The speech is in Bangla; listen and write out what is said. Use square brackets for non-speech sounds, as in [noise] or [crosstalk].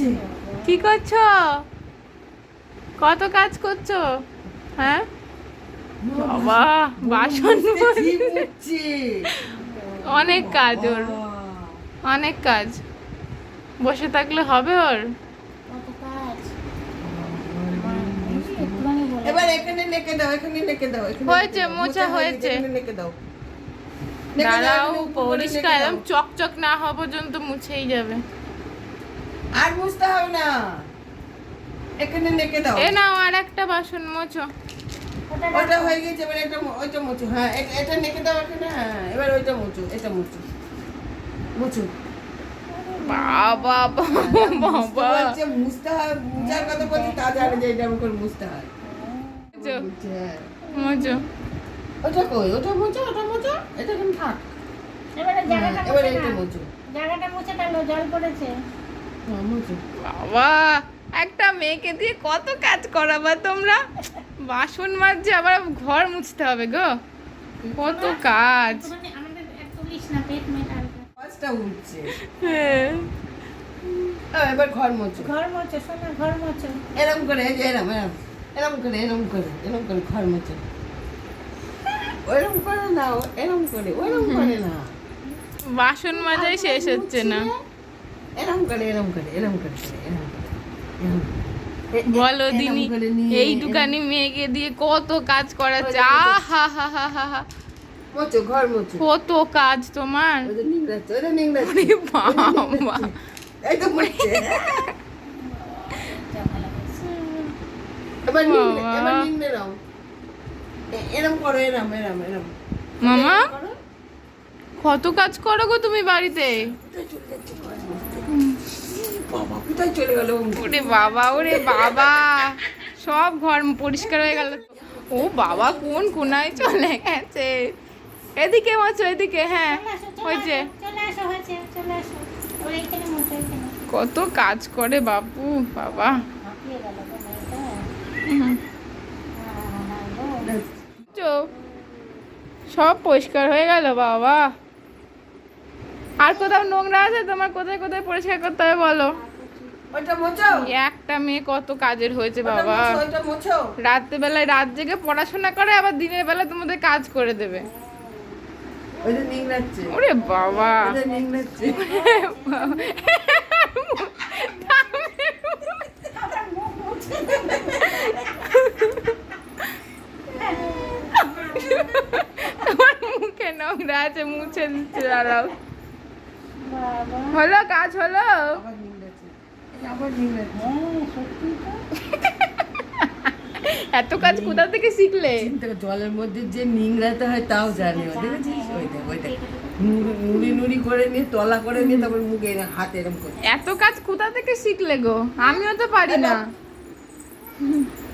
মুছছে কি করছ? কত কাজ করছ? হ্যাঁ? বাবা বাসন মুছছে, অনেক কাজ ওর। অনেক কাজ। বসে থাকলে হবে ওর? কত কাজ? এবার এখানে নেকে দাও এখানে নেকে দাও হয়েছে, হয়ে হয়েছে। দাও। দাঁড়াও পরিষ্কার একদম চকচক না হওয়া পর্যন্ত মুছেই যাবে। আর মুছতে হবে না। এখানে নেকে দাও। এ নাও আর একটা বাসন মোছো। ওটা হয়ে গেছে এবার মু- ওইটা মুছো। হ্যাঁ এটা নেকে দাও এখানে। হ্যাঁ এবার ওইটা মুছো এটা মুছো। মুছো। বাবা বাবা মুছতে মুছতে হয় মুছার কথা বলছি তা জানে যে এটা করে মুছতে হয়। মোছো, হ্যাঁ। মোছো। ওটা কই? ওটা মুছো ওটা মুছো? এটা কেন থাক। এবারে জায়গাটা হ্যাঁ, এবার। মুছো জায়গাটা মুছে জল পড়েছে। হ্যাঁ বাবা একটা মেয়েকে দিয়ে কত কাজ করাবা তোমরা? বাসন মাজছে আবার ঘর মুছতে হবে গো। কত কাজ। হ্যাঁ। এবার ঘর মুছো। ঘর মোছো শোনো ঘর মোছো। এরম করে যে এরম এরম। এরম করে এরম করে এরম করে ঘর করে না এরম করে ওইরম করে না। বাসন মাজাই শেষ হচ্ছে না। এরম করে এরম করে এরম করে এরম করে করে। বলো দিনি করে এই দোকানি মেয়েকে দিয়ে কত কাজ করাচ্ছে। আহা হা হা হা হা মুছো ঘর মুছো কত কাজ তোমার? বাবা। এই তো মুছছে এবার নিংড়ে এবার নিংড়ে নাও। এরম করো এরম এরম এরম। মামা? কত কাজ করো গো তুমি বাড়িতে কোথায় চলে যাচ্ছে ঘর মুছতে? বাবা কোথায় চলে গেল ওরে বাবা ওরে বাবা। সব ঘর পরিষ্কার হয়ে গেল। ও বাবা কোন কোনায় চলে গেছে? এদিকে মাছো এদিকে হ্যাঁ হয়েছে আসো, চলে আসো হয়েছে চলে আসো। ওর এইখানে মোছো এইখানে কত কাজ করে বাপু বাবা। সব পরিষ্কার হয়ে গেল বাবা। আর কোথাও নোংরা আছে? তোমার কোথায় কোথায় পরিষ্কার করতে হবে বলো? ওইটা মোছো? একটা মেয়ে কত কাজের হয়েছে বাবা। ওইটা মোছো। রাত্রেবেলায় রাত জেগে পড়াশোনা করে আবার দিনের বেলা তোমাদের কাজ করে দেবে। ওইটা নিংড়াচ্ছে ওরে বাবা। ওইটা নিংড়াচ্ছে তোমার মুখে নোংরা আছে মুছে দিচ্ছে দাঁড়াও। হলো কাজ হলো? [laughs] এত কাজ কোথা থেকে শিখলে? জলের মধ্যে যে নিংড়াতে হয় তাও জানে দেখেছিস? ওই দেখ ওই দেখ। নুড়ি নুড়ি করে নিয়ে তলা করে নিয়ে তারপর মুখে এরম হাতে এরকম করে। এত কাজ কোথা থেকে শিখলে গো? আমিও তো পারি না। [laughs]